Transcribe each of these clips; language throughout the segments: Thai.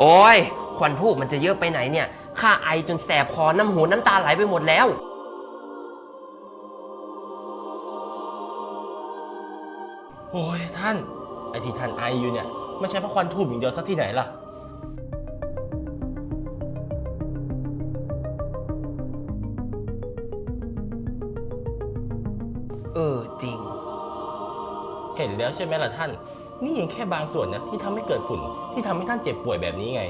โอ้ยควันทูบมันจะเยอะไปไหนเนี่ยข้าไอจนแสบคอน้ำหูน้ำตาไหลไปหมดแล้ว โอ้ยท่านไอที่ท่านไออยู่เนี่ยไม่ใช่เพราะควันทูบอย่างเดียวซะที่ไหนล่ะ เออจริง เห็นแล้วใช่ไหมล่ะท่าน นี่ยังแค่บางส่วนนะที่ทำให้เกิดฝุ่นที่ทำให้ท่านเจ็บป่วยแบบนี้ไง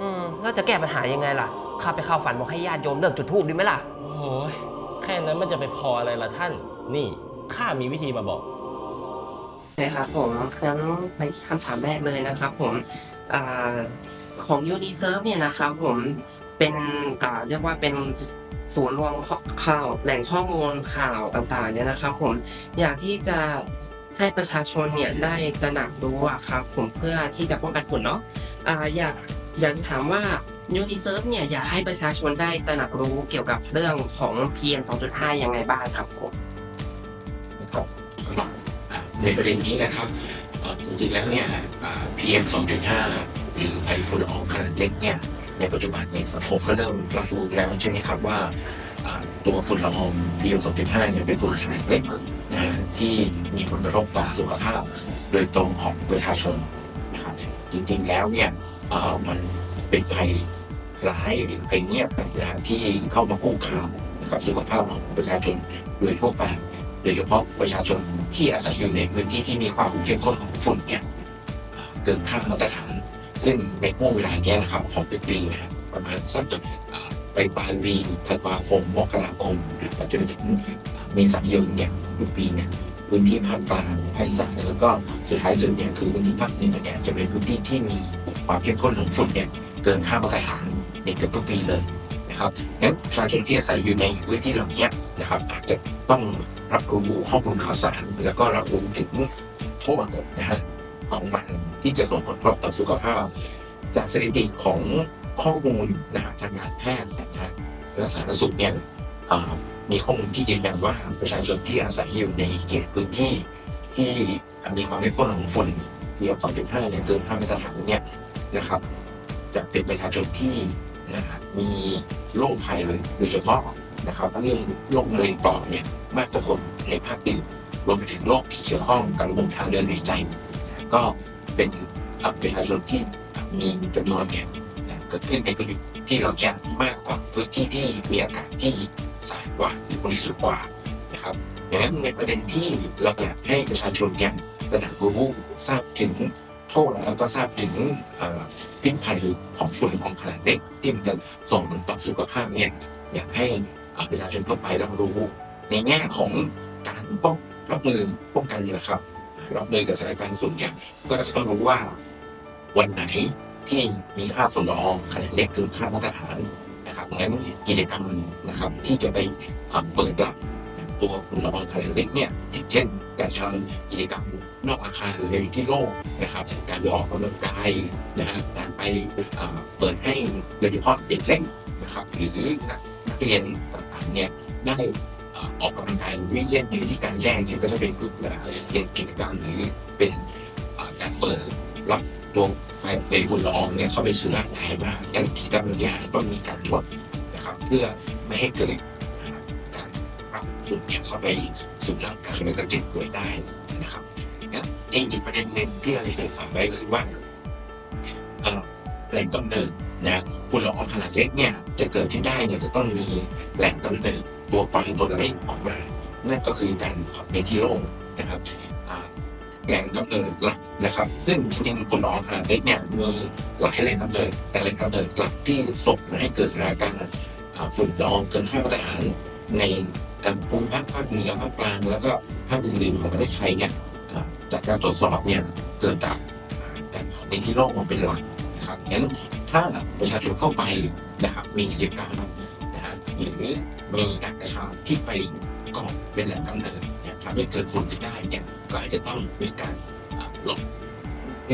อืมแล้วจะแก้ปัญหายังไงล่ะข้าไปเข้าฝันบอกให้ญาติโยมเลิกจุดธูปดีไหมล่ะโอ้ยแค่นั้นมันจะไปพออะไรล่ะท่าน นี่ข้ามีวิธีมาบอกใช่ครับผมงั้นไปที่คำถามแรกเลยนะครับผมอาของยูนิเซิร์ฟเนี่ยนะครับผมเป็นอ่าเรียกว่าเป็นศูนย์รวมข่าวแหล่งข้อมูลข่าวต่างๆเนี่ยนะครับผมอยากที่จะ ให้ประชาชนเนี่ยได้ตระหนักรู้อะครับผมเพื่อที่จะป้องกันฝุ่นเนาะอ่าอยากอยากจะถามว่ายูนิเซิร์ฟเนี่ยอยากให้ประชาชนได้ตระหนักรู้เกี่ยวกับเรื่องของ PM 2.5 ยังไงบ้างครับผมในประเด็นนี้นะครับจริงๆแล้วเนี่ยอ่า PM 2.5 หรือไอฝุ่นละอองขนาดเล็กเนี่ยในปัจจุบันเนี่ยสังคมก็เริ่มรับรู้แล้วใช่ไหมครับว่า ตัวฝุ่นละออง PM 2.5เนี่ยเป็นฝุ่นขนาดเล็กนะฮะที่มีผลกระทบต่อสุขภาพ โดยตรงของประชาชนนะครับจริงๆแล้วเนี่ยเออมันเป็นภัยร้ายหรือภัยเงียบนะฮะที่เข้ามาคุกคามนะครับสุขภาพของประชาชนโดยทั่วไปโดยเฉพาะประชาชนที่อาศัยอยู่ในพื้นที่ที่มีความเข้มข้นของฝุ่นเนี่ยเกินค่ามาตรฐาน ซึ่งในห่วงเวลาเนี้ยนะครับของปีๆนะครับประมาณสักเดือนเอ่อ ไปปลายปีธันวาคมมกราคมนะครับจนถึงเมษายนเนี่ยทุกปีเนี่ยพื้นที่ภาคกลางภาคอีสานแล้วก็สุดท้ายสุดเนี่ยคือพื้นที่ภาคเหนือเนี่ยจะเป็นพื้นที่ที่มีความเข้มข้นของฝุ่นเนี่ยเกินค่ามาตรฐานในเกือบทุกปีเลยนะครับงั้นประชาชนที่อาศัยอยู่ในพื้นที่เหล่านี้นะครับอาจจะต้องรับรู้ข้อมูลข่าวสาร แล้วก็รับรู้ถึงโทษนะฮะของมันที่จะส่งผลกระทบต่อสุขภาพ จากสถิติของ ข้อมูลนะฮะทางการแพทย์นะฮะและสาธารณสุขเนี่ยมีข้อมูลที่ยืนยันว่าประชาชนที่อาศัยอยู่ในเขตพื้นที่ที่มีความเข้มข้นของฝุ่น PM 2.5เนี่ยเกินค่ามาตรฐานเนี่ยนะครับ จะเป็นประชาชนที่นะมีโรคภัยเลยโดยเฉพาะนะครับเรื่องโรคมะเร็งปอดเนี่ยมากกว่าคนในภาคอื่นรวมไปถึงโรคที่เกี่ยวข้องกับระบบทางเดินหายใจ ก็เป็นประชาชนที่มีจำนวนเนี่ย เกิดขึ้นในพื้นที่เราเนี่ยมากกว่าพื้นที่ที่มีอากาศที่สะอาดกว่าหรือบริสุทธิ์กว่านะครับดังนั้นในประเด็นที่เราอยากให้ประชาชนเนี่ยตระหนักรู้ทราบถึงโทษแล้วก็ทราบถึงพิษภัยของฝุ่นละองขนาดเล็กที่มันจะส่งผลต่อสุขภาพเนี่ยอยากให้ประชาชนทั่วไปรับรู้ ในแง่ของการป้องรับมือป้องกันนะครับรับมือกับสถานการณ์ฝุ่นเนี่ยก็จะต้องรู้ว่าวันไหน ที่มีค่าฝุ่นละอองขนาดเล็กเกินค่ามาตรฐานนะครับงั้นกิจกรรมนะครับที่จะไปเปิดรับตัวฝุ่นละอองขนาดเล็กเนี่ยอย่างเช่น การใช้กิจกรรมนอกอาคารหรือที่โล่งนะครับการไปออกกำลังกายนะฮะการไปเปิดให้โดยเฉพาะเด็กเล็กนะครับหรือนักเรียนต่างๆเนี่ยได้ออกกำลังกายหรือวิ่งเล่นในที่การแจ้งเนี่ยก็จะเป็นกลุ่มกิจกรรมหรือเป็นการเปิดรับ ตัวไปในบุญละอองเนี่ยเข้าไปสู่ร่างกายมากงั้นกิจกรรมเหล่าต้องมีการตรวจนะครับ เพื่อไม่ให้เกิดการรับฝุ่นเนี่ยเข้าไปสู่ร่างกายแล้วก็เจ็บป่วยได้นะครับงั้นอีกประเด็นหนึ่งที่เราเคยฝากไว้ก็คือว่าแหล่งกำเนิดนะฝุ่นละอองขนาดเล็กเนี่ยจะเกิดขึ้นได้เนี่ยจะต้องมีแหล่งกำเนิดตัวปล่อยตัวเล็กออกมา นั่นก็คือการในที่โล่งนะครับ แหล่งกำเนิดหลักนะครับ ซึ่งจริงๆฝุ่นละอองขนาดเล็กเนี่ยมีหลายแหล่งกำเนิดแต่แหล่งกำเนิดหลักที่ส่งให้เกิดสถานการณ์ฝุ่นละอองเกินค่ามาตรฐานในอ่อภูมิภาคภาคเหนือภาคกลางแล้วก็ภาคอื่นๆของประเทศไทยเนี่ยจากการตรวจสอบเนี่ยเกิดจากอ่าการเผาในที่โล่งเป็นหลักนะครับงั้นถ้าประชาชนเข้าไปนะครับมีกิจกรรมนะฮะหรือมีการกระทำที่ไปก่อเป็นแหล่งกำเนิดำให้เกิดฝุ่นขึ้นได้เนี่ยก็อาจจะต้องมีการอ่าลด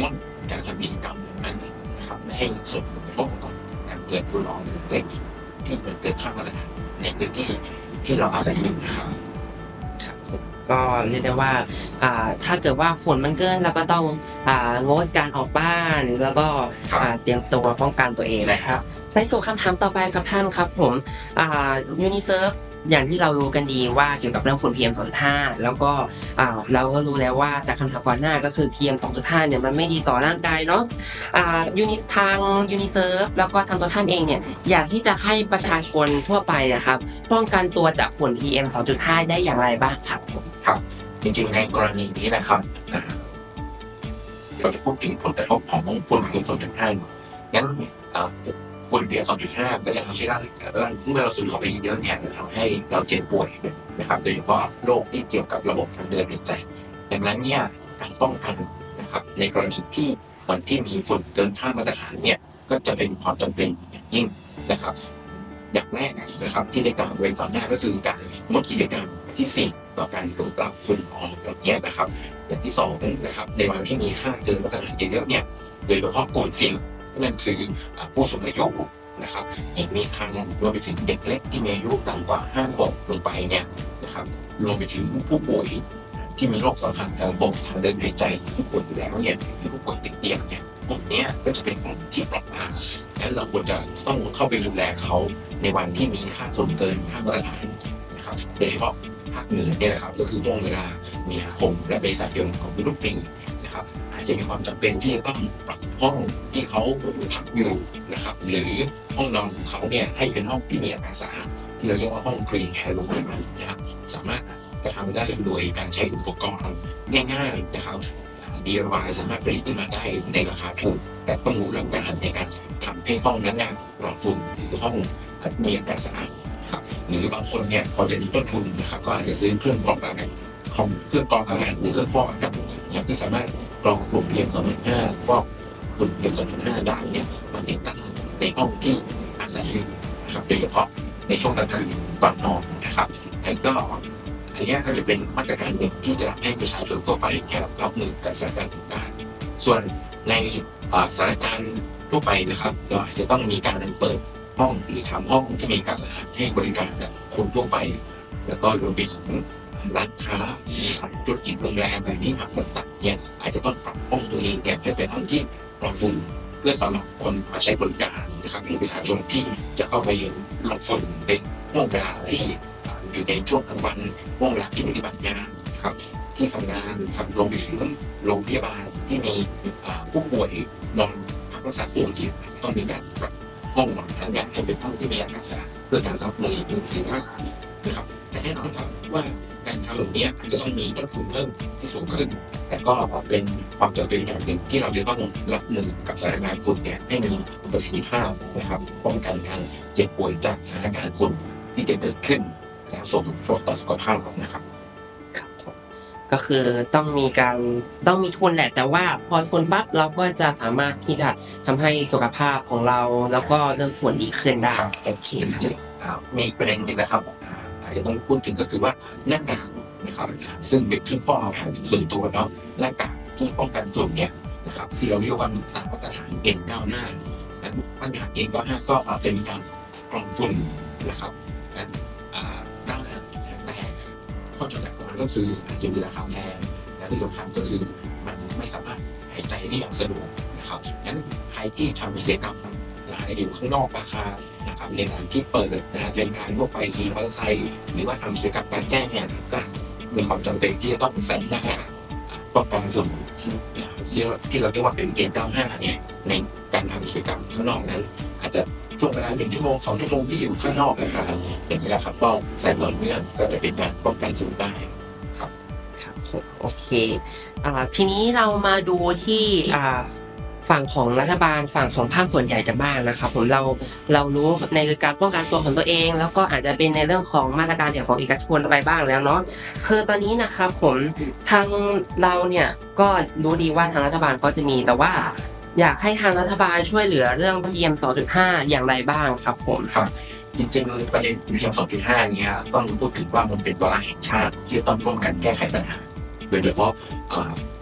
งดการทำกิจกรรมแบบนั้นนะครับไม่ให้ส่งผลกระทบต่อการเกิดฝุ่นละอองเล็กที่มันเกิดข้ามมาตรฐานในพื้นที่ที่เราอาศัยอยู่นะครับครับผมก็เรียกได้ว่าอ่าถ้าเกิดว่าฝุ่นมันเกินเราก็ต้องอ่างดการออกบ้านแล้วก็ครับอ่าเตรียมตัวป้องกันตัวเองใช่นะคครัรับบไปสู่คำถามต่อไปครับท่านครับผมอ่ายูนิเซิร์ฟ อย่างที่เรารู้กันดีว่าเกี่ยวกับเรื่องฝุ่น PM 2.5 แล้วก็อ่าเราก็รู้แล้วว่าจากคำถามก่อนหน้าก็คือ PM 2.5 เนี่ยมันไม่ดีต่อร่างกายเนาะอ่ายูนิทางยูนิเซิร์ฟแล้วก็ทางตัวท่านเองเนี่ยอยากที่จะให้ประชาชนทั่วไปนะครับป้องกันตัวจากฝุ่น PM 2.5 ได้อย่างไรบ้างครับครับจริงๆในกรณีนี้นะครับเราจะพูดถึงผลกระทบของฝุ่น PM 2.5งั้น อ่าฝุ่น PM 2.5 ก็จะทำให้ร่างร่างเมื่อเราสูดเข้าไปเยอะเนี่ยทำให้เราเจ็บป่วยนะครับ โดยเฉพาะโรคที่เกี่ยวกับระบบทางเดินหายใจ ดังนั้นเนี่ยการป้องกันนะครับในกรณีที่วันที่มีฝุ่นเกินค่ามาตรฐานเนี่ยก็จะเป็นความจำเป็นอย่างยิ่งนะครับ อย่างแรกนะครับที่ได้กล่าวไว้ก่อนหน้าก็คือการงดกิจกรรมที่เสี่ยงต่อการดูดรับฝุ่นอองแบบนี้นะครับ อย่างที่สองนะครับในวันที่มีค่าเกินมาตรฐานเยอะๆเนี่ยโดยเฉพาะกลุ่มเสี่ยง นั่นคือผู้สูงอายุนะครับอีกมีครั้งรวมไปถึงเด็กเล็กที่มีอายุต่ำกว่า5ขวบลงไปเนี่ยนะครับรวมไปถึงผู้ป่วยที่มีโรคสัมพันธ์ทางระบบทางเดินหายใจที่ป่วยอยู่แล้วเนี่ยผู้ป่วยติดเตียงเนี่ยกลุ่มนี้ก็จะเป็นกลุ่มที่เปราะบางนั้นเราควรจะต้องเข้าไปดูแลเขาในวันที่มีค่าฝุ่นเกินค่ามาตรฐานนะครับโดยเฉพาะภาคเหนือเนี่ยนะครับก็คือช่วงเวลามีนาคมและเมษายนของทุกปี นะครับ อาจจะมีความจำเป็นที่จะต้องปรับห้องที่เขาพักอยู่นะครับ หรือห้องนอนของเขาเนี่ยให้เป็นห้องที่มีอากาศสะอาดที่เราเรียกว่าห้องคลีนแอร์รูมนะครับสามารถกระทำได้โดยการใช้อุปกรณ์ง่ายๆนะครับ DIY สามารถผลิตขึ้นมาได้ในราคาถูก แต่ต้องรู้หลักการในการทำให้ห้องนั้นเนี่ยปลอดฝุ่นหรือห้องมีอากาศสะอาดครับหรือบางคนเนี่ยพอจะมีต้นทุนนะครับ ก็อาจจะซื้อเครื่องกรองอากาศของเครื่องกรองอากาศหรือเครื่องฟอกอากาศอย่างที่สามารถ กรองฝุ่น PM 2.5ฟอกฝุ่น PM 2.5ได้เนี่ยมาติดตั้งในห้องที่อาศัยอยู่นะครับโดยเฉพาะในช่วงกลางคืนก่อนนอนนะครับแล้วก็อันนี้ก็จะเป็นมาตรการหนึ่งที่จะทำให้ประชาชนทั่วไปเนี่ยรับมือกับสถานการณ์ต่างได้ส่วนในสถานการณ์ทั่วไปนะครับเราอาจจะต้องมีการเปิดห้องหรือทำห้องที่มีการสะอาดให้บริการกับคนทั่วไป แล้วก็รวมไปถึง ร้านค้ามีธุรกิจโรงแรมอะไรที่พักต่างๆเนี่ยอาจจะต้องปรับห้องตัวเองเนี่ยให้เป็นห้องที่ปลอดฝุ่นเพื่อสำหรับคนมาใช้บริการนะครับหรือประชาชนที่จะเข้าไปหลบฝุ่นในช่วงเวลาที่อยู่ในช่วงกลางวันช่วงเวลาที่ปฏิบัติงานนะครับที่ทำงานครับรวมไปถึงโรงพยาบาลที่มีผู้ป่วยนอนพักรักษาตัวอยู่ต้องมีการปรับห้องนั้นเนี่ยให้เป็นห้องที่มีอากาศสะอาดเพื่อการรับมือกับสิ่งแวดล้อม นะครับแต่แน่นอนครับว่าการทำแบบนี้อาจจะต้องมีต้นทุนเพิ่มที่สูงขึ้น แต่ก็เป็นความจำเป็นอย่างหนึ่งที่เราจะต้องรับมือกับสถานการณ์ฝุ่นเนี่ยให้มีประสิทธิภาพนะครับป้องกันการเจ็บป่วยจากสถานการณ์ฝุ่นที่จะเกิดขึ้น แล้วส่งผลต่อสุขภาพนะครับครับผมก็คือต้องมีการต้องมีทุนแหละแต่ว่าพอทุนปั๊บเราก็จะสามารถที่จะทำให้สุขภาพของเรา แล้วก็เรื่องฝุ่นดีขึ้นได้ครับโอเคจริงๆอ่ามีอีกประเด็นหนึงนะครับ อ่าจจะต้องพูดถึงก็คือว่าหน้ากากนะครับซึ่งเป็นเครื่องฟอกอากาศส่วนตัวเนาะหน้ากากที่ป้องกันฝุ่นเนี่ยนะครับที่เราเรียกว่าตามมาตรฐาน N95 นั้นมาตรฐาน N95 ก็อาจจะมีการกรองฝุ่นนะครับนั้นอ่าได้แต่ข้อจำกัดของมันก็คืออาจจะมีราคาแพงและที่สำคัญก็คือมันไม่สามารถหายใจได้อย่างสะดวกนะครับงั้นใครที่ทำกิจกรรม นะฮะอยู่ข้างนอกอาคารนะครับในสถานที่เปิดนะฮะเป็นการทั่วไปขี่มอเตอร์ไซค์หรือว่าทำกิจกรรมการแจ้งเนี่ยก็มีความจำเป็นที่จะต้องใส่หน้ากากป้องกันฝุ่นที่นเยกว่าที่เราเรียกว่าเป็นเกณฑ์95เนี่ยในการทำกิจกรรมข้างนอกนั้น อาจจะช่วงเวลาหนึ่งชั่วโมงสองชั่วโมงที่อยู่ข้างนอกอาคารอย่างนี้แหละครับก็ใส่ต่อดเนื่องก็จะเป็นการป้องกันฝุ่นได้ครับผมโอเคอทีนี้เรามาดูที่ ฝั่งของรัฐบาลฝั่งของภาคส่วนใหญ่จะบ้างนะครับผมเราเรารู้ในการป้องกันตัวของตัวเอง แล้วก็อาจจะเป็นในเรื่องของมาตรการอย่างของเอกชนอะไปบ้างแล้วเนาะคือตอนนี้นะครับผมทางเราเนี่ยก็รู้ดีว่าทางรัฐบาลก็จะมีแต่ว่าอยากให้ทางรัฐบาลช่วยเหลือเรื่อง PM 2.5 อย่างไรบ้างครับผมครับจริงๆประเด็น PM 2.5เนี่ยต้องพูดถึงว่ามันเป็นวาระแห่งชาติที่ต้องร่วมกันแก้ไขปัญหาโดยเฉพาะ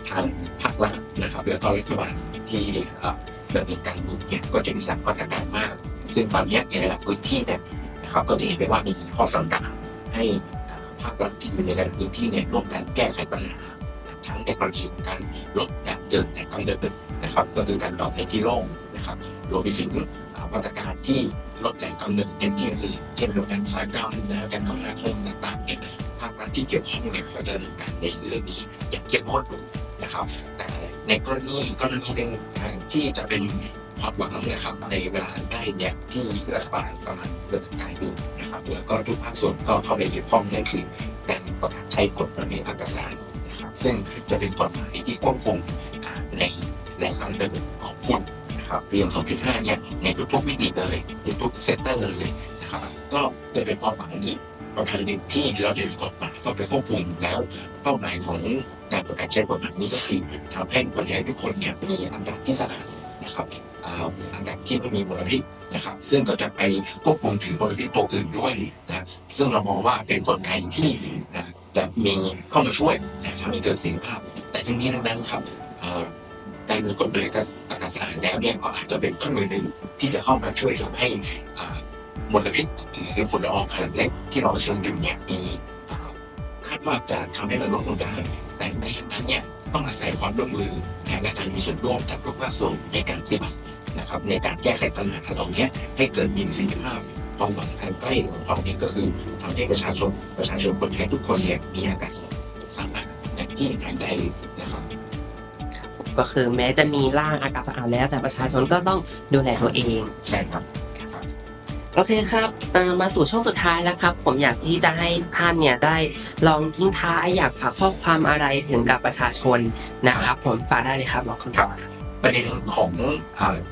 ทางภาครัฐนะครับและก็รัฐบาล ที่เอ่อดำเนินการอยู่เนี่ยก็จะมีหลักมาตรการมาก ซึ่งตอนนี้ในหลายพื้นที่เนี่ยนะครับก็จะเห็นได้ว่ามีข้อสั่งการให้ภาครัฐที่อยู่ในหลายพื้นที่เนี่ยร่วมกันแก้ไขปัญหาทั้งในกรณีของการลดการเกิดแต่กำเนิดนะครับก็คือการดอปในที่โล่งนะครับรวมไปถึงมาตรการที่ลดแหล่งกำเนิดในที่อื่นเช่นเรื่องารอุตสาหกรรมนะการคมนาคมต่างๆเนี่ยภาครัฐที่เกี่ยวข้องเนี่ยก็จะดำเนินการในเรื่องนี้อย่างเข้มข้น นะครับ แต่ในกรณีกรณีหนึ่งที่จะเป็นความหวังนะครับในเวลาใกล้เนี่ยที่รัฐบาลกำลังดำเนินการอยู่นะครับแล้วก็ทุกภาคส่วนก็เข้าไปเกี่ยวข้องนั่นคือการประกาศใช้กฎระเบียบอากาศนะครับซึ่งจะเป็นกฎหมายที่ควบคุมในแหล่งกำเนิดของฝุ่นนะครับ PM 2.5 เนี่ยในทุกๆมิติเลยในทุกเซกเตอร์เลยนะครับก็จะเป็นความหวังนี้ประการหนึ่งที่เราจะมีกฎหมายเข้าไปควบคุมแล้วเป้าหมายของ การประกาศใช้กฎหมายนี้ก็คือทำให้คนไทยทุกคนเนี่ยมีอากาศที่สะอาดนะครับอ่าอากาศที่ไม่มีมลพิษนะครับ ซึ่งก็จะไปควบคุมถึงมลพิษตัวอื่นด้วยนะซึ่งเรามองว่าเป็นกลไกที่นะจะมีเข้ามาช่วยนะทำให้เกิดสิทธิภาพ แต่ทั้งนี้ทั้งนั้นครับอ่าการมีกฎหมายอากาศสะอาดแล้วเนี่ยก็อาจจะเป็นเครื่องมือหนึ่งที่จะเข้ามาช่วยทำให้มลพิษหรือฝุ่นละอองขนาดเล็กที่เราเชิญอยู่เนี่ยมี ดว่าจะทำให้มันลดลงได้ แต่ในขณะนั้ต้องอาศัยความร่วมมือและการมีส่วนร่วมจากทุกภาคส่วนในการปฏิบัตินะครับในการแก้ไขปัญหาเหล่านี้ให้เกิดมีประสิทธิภาพความหวังอันใกล้ของเรานี่ยก็คือทำให้ประชาชนประชาชนคนไทยทุกคนเนี่ยมีอากาศสะอาดอย่างที่หายใจนะครับก็คือแม้จะมีร่างอากาศสะอาดแล้ว แต่ประชาชนก็ต้องดูแลตัวเอง ใช่ครับ โอเคครับมาสู่ช่วงสุดท้ายแล้วครับ ผมอยากที่จะให้ท่านเนี่ยได้ลองทิ้งท้ายอยากฝากข้อความอะไรถึงกับประชาชนนะครับ ผมฝากได้เลยครับบอกคุณต่อประเด็นของ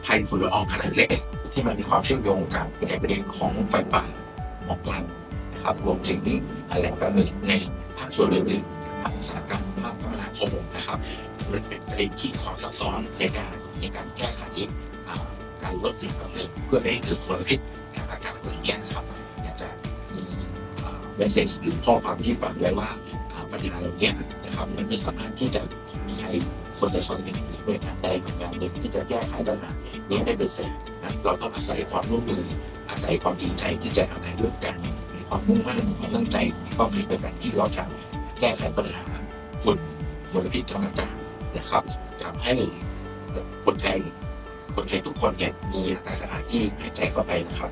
ภัยฝุ่นละอองขนาดเล็ก ที่มันมีความเชื่อมโยงกับในประเด็นของไฟป่าหมอกควันนะครับรวมถึงแหล่งกำเนิดในภาคส่วนอื่นๆภาคอุตสาหกรรมภาคคมนาคมนะครับมันเป็นประเด็นที่ความซับซ้อนในการในการแก้ไข การลดแหล่งกำเนิดเพื่อไม่ให้เกิดมลพิษทางอากาศอะไรเงี้ยนะครับอยากจะมีเมสเซจหรือข้อความที่ฝากไว้ว่าปัญหาเหล่านี้นะครับมันไม่สามารถที่จะมีใครคนใดคนหนึ่งหรือหน่วยงานใดหน่วยงานหนึ่งที่จะแก้ไขปัญหานี้ได้เป็นเสร็จนะเราต้องอาศัยความร่วมมือ อาศัยความจริงใจที่จะทำงานร่วมกันมีความมุ่งมั่นความตั้งใจก็มีเป็นการที่เราจะแก้ไขปัญหาฝุ่นมลพิษทางอากาศนะครับทำให้คนไทย คนไทยทุกคนเนี่ยมีอากาศสะอาดที่หายใจเข้าไปนะครับ